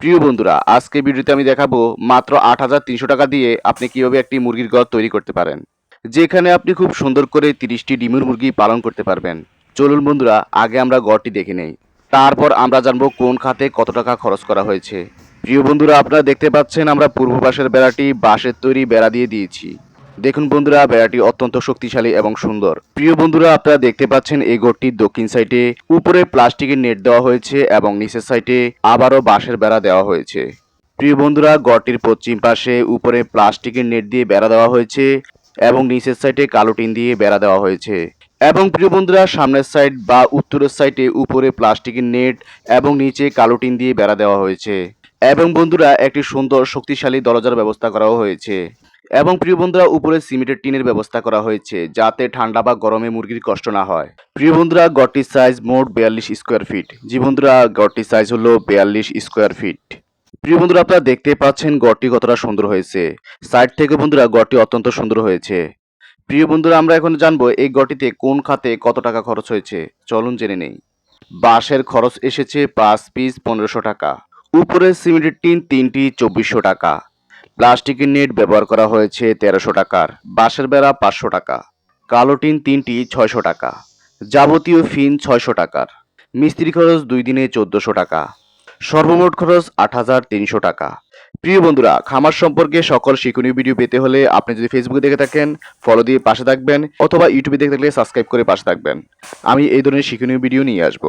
প্রিয় বন্ধুরা আজকে ভিডিওতে আমি দেখাবো মাত্র আট হাজার তিনশো টাকা দিয়ে আপনি কীভাবে একটি মুরগির ঘর তৈরি করতে পারেন, যেখানে আপনি খুব সুন্দর করে তিরিশটি ডিমের মুরগি পালন করতে পারবেন। চলুন বন্ধুরা, আগে আমরা ঘরটি দেখে নেই। তারপর আমরা জানব কোন খাতে কত টাকা খরচ করা হয়েছে। প্রিয় বন্ধুরা, আপনারা দেখতে পাচ্ছেন আমরা পূর্ব পাশের বেড়াটি বাঁশের তৈরি বেড়া দিয়ে দিয়েছি। দেখুন বন্ধুরা, বেড়াটি অত্যন্ত শক্তিশালী এবং সুন্দর। প্রিয় বন্ধুরা, আপনারা দেখতে পাচ্ছেন এই ঘরটির দক্ষিণ সাইডে। উপরে প্লাস্টিকের নেট দেওয়া হয়েছে এবং নিচের সাইডে আবারও বাঁশের বেড়া দেওয়া হয়েছে। প্রিয় বন্ধুরা, ঘরটির পশ্চিম পাশে উপরে প্লাস্টিকের নেট দিয়ে বেড়া দেওয়া হয়েছে এবং নিচের সাইডে কালো টিন দিয়ে বেড়া দেওয়া হয়েছে। এবং প্রিয় বন্ধুরা, সামনের সাইড বা উত্তরের সাইডে উপরে প্লাস্টিকের নেট এবং নিচে কালো টিন দিয়ে বেড়া দেওয়া হয়েছে। এবং বন্ধুরা, একটি সুন্দর, শক্তিশালী দরজার ব্যবস্থা করাও হয়েছে। এবং প্রিয় বন্ধুরা উপরে সিমেন্টের টিনের ব্যবস্থা করা হয়েছে যাতে ঠান্ডা বা গরমে মুরগির কষ্ট না হয়। প্রিয় বন্ধুরা গড়টির সাইজ মোট বিয়াল্লিশ স্কোয়ার ফিট জি বন্ধুরা গড়টির সাইজ হলো বিয়াল্লিশ স্কোয়ার ফিট প্রিয় বন্ধুরা, আপনারা দেখতে পাচ্ছেন গড়টি কতটা সুন্দর হয়েছে। সাইড থেকে বন্ধুরা গড়টি অত্যন্ত সুন্দর হয়েছে। প্রিয় বন্ধুরা, আমরা এখন জানব এই গড়টিতে কোন খাতে কত টাকা খরচ হয়েছে। চলুন জেনে নেই। বাঁশের খরচ এসেছে পাঁচ পিস পনেরোশো টাকা। উপরে সিমেন্টের টিন তিনটি চব্বিশশো টাকা। প্লাস্টিকের নেট ব্যবহার করা হয়েছে তেরোশো টাকার, বাঁশের বেড়া পাঁচশো টাকা, কালো টিন তিনটি ছয়শো টাকা, যাবতীয় ফিন ছয়শো টাকার, মিস্ত্রি খরচ দুই দিনে চোদ্দোশো টাকা, সর্বমোট খরচ আট হাজার তিনশো টাকা। প্রিয় বন্ধুরা, খামার সম্পর্কে সকল শিক্ষণীয় ভিডিও পেতে হলে আপনি যদি ফেসবুকে দেখে থাকেন ফলো দিয়ে পাশে থাকবেন, অথবা ইউটিউবে দেখে থাকলে সাবস্ক্রাইব করে পাশে থাকবেন। আমি এই ধরনের শিক্ষণীয় ভিডিও নিয়ে আসব।